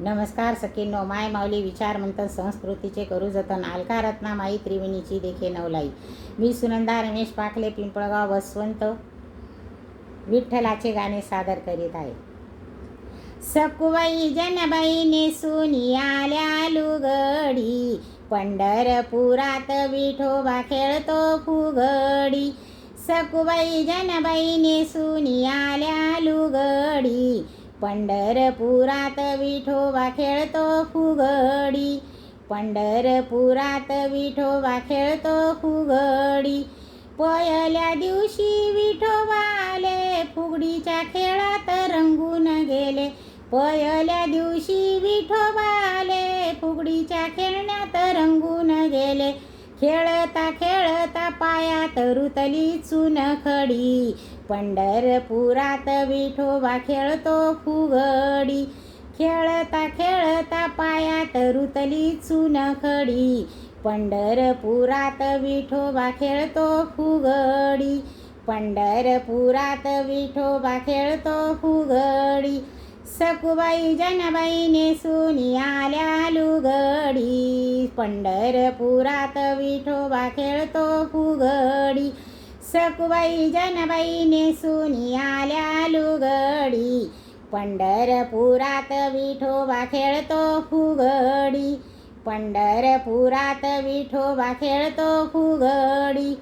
नमस्कार सखींनो माय माऊली विचार मंथन संस्कृतीचे करू जतन. अलका रत्ना माई त्रिवेणीची देखे नवलाई. मी सुनंदा रमेश पाखले पिंपळगाव वसवंत विठ्ठलाचे गाणे सादर करीत आहे. सकुबाई जनबाई सुनी आल्या लुगडी पंढरपुरात विठोबा खेळतो फुगडी. सकुबाई जनबाई सुनी आल्या लुगडी पंढरपुरात विठोबा खेळतो फुगडी. पंढरपुरात विठोबा खेळतो फुगडी. पयल्या दिवशी विठोबा आले फुगडीच्या खेळात रंगून गेले. पयल्या दिवशी विठोबा आले फुगडीच्या खेळण्यात रंगून गेले. खेळता खेळता पायात रुतली चुनखडी पंढरपुरात विठोबा खेळतो फुगडी. खेळता खेळता पायात रुतली चुनखडी पंढरपुरात विठोबा खेळतो फुगडी. पंढरपुरात विठोबा खेळतो फुगडी. सकुबाई जनबाईने सुनी आल्या लुगडी. पंढरपुरात विठोबा खेळतो फुगडी. सकुबाई जनबाईने सुनी आल्या लुगडी. पंढरपुरात विठोबा खेळतो फुगडी. पंढरपुरात विठोबा खेळतो फुगडी.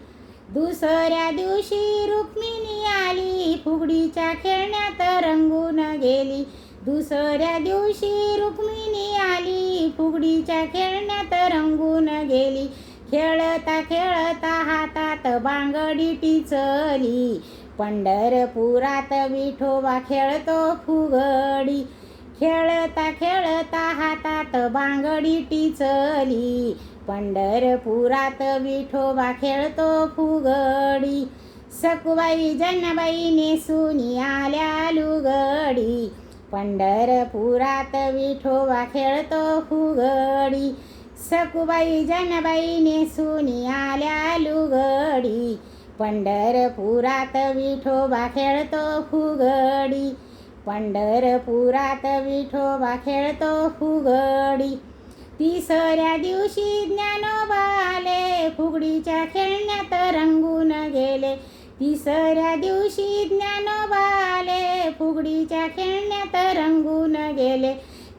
दुसऱ्या दिवशी रुक्मिणी आली. फुगडीच्या खेळण्यात रंगून गेली. दुसऱ्या दिवशी रुक्मिणी आली. फुगडीच्या खेळण्यात रंगून गेली. खेळता खेळता हातात बांगडी टिचली. पंढरपुरात विठोबा खेळतो फुगडी. खेळता खेळता हातात बांगडी टिचली. पंढरपुरात विठोबा खेळतो फुगडी. सकुबाई जनबाई नेसून आल्या लुगडी. पंढरपुरात विठोबा खेळतो फुगडी. सकुबाई जनबाई नेसून आल्या लुगडी. पंढरपुरात विठोबा खेळतो फुगडी. पंढरपुरात विठोबा खेळतो फुगडी. तिसऱ्या दिवशी ज्ञानोबा आले फुगडीच्या खेळण्यात रंगून गेले. तिसऱ्या दिवशी ज्ञानोबा आले फुगडीच्या खेळण्यात रंगून गेले.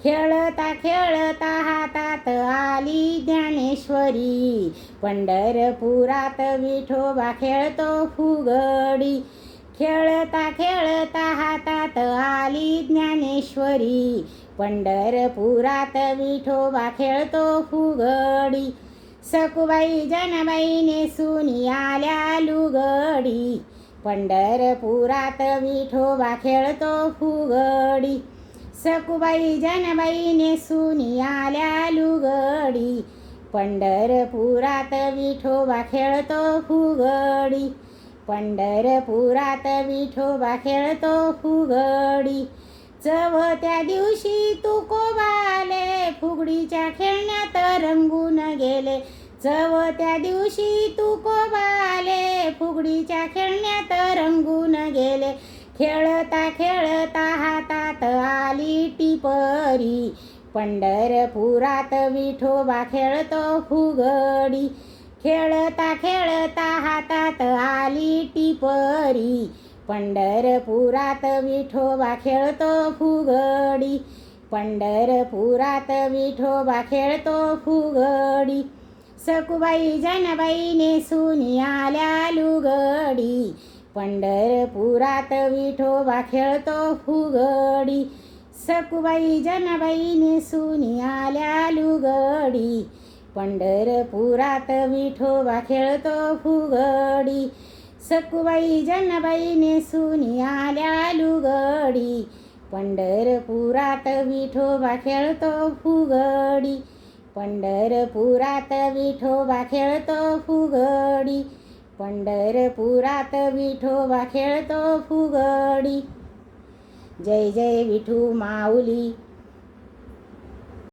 खेळता खेळता हातात आली ज्ञानेश्वरी. पंढरपुरात विठोबा खेळतो फुगडी. खेळता खेळता हातात आली ज्ञानेश्वरी. पंढरपुरात विठोबा खेळतो फुगडी. सकुबाई जनबाई नेसून आल्या लुगडी. पंढरपुरात विठोबा खेळतो फुगडी. सकुबाई जनबाई नेसून आल्या लुगडी. पंढरपुरात विठोबा खेळतो फुगडी. पंढरपुरात विठोबा खेळतो फुगडी. चवत्या दिवशी तुकोबाले. फुगडीच्या खेळण्यात रंगून गेले. चवत्या दिवशी तू आले फुगडीच्या खेळण्यात रंगून गेले. खेळता खेळता हातात आली टिपरी. पंढरपुरात विठोबा खेळतो फुगडी. खेळता खेळता हातात आली टिपरी. पंढरपुरात विठोबा खेळतो फुगडी. पंढरपुरात विठोबा खेळतो फुगडी. सकुबाई जनबाईने सुनी आल्या लुगडी पंढरपुरात विठोबा खेळतो फुगडी. सकुबाई जनबाईने सुनी आल्या लुगडी पंढरपुरात विठोबा खेळतो फुगडी. सकुबाई जनबाईने सुनी आल्या लुगडी पंढरपुरात विठोबा खेळतो फुगडी. पंढरपुरात विठोबा खेळतो फुगडी. पंढरपुरात विठोबा खेळतो फुगडी. जय जय विठू माऊली.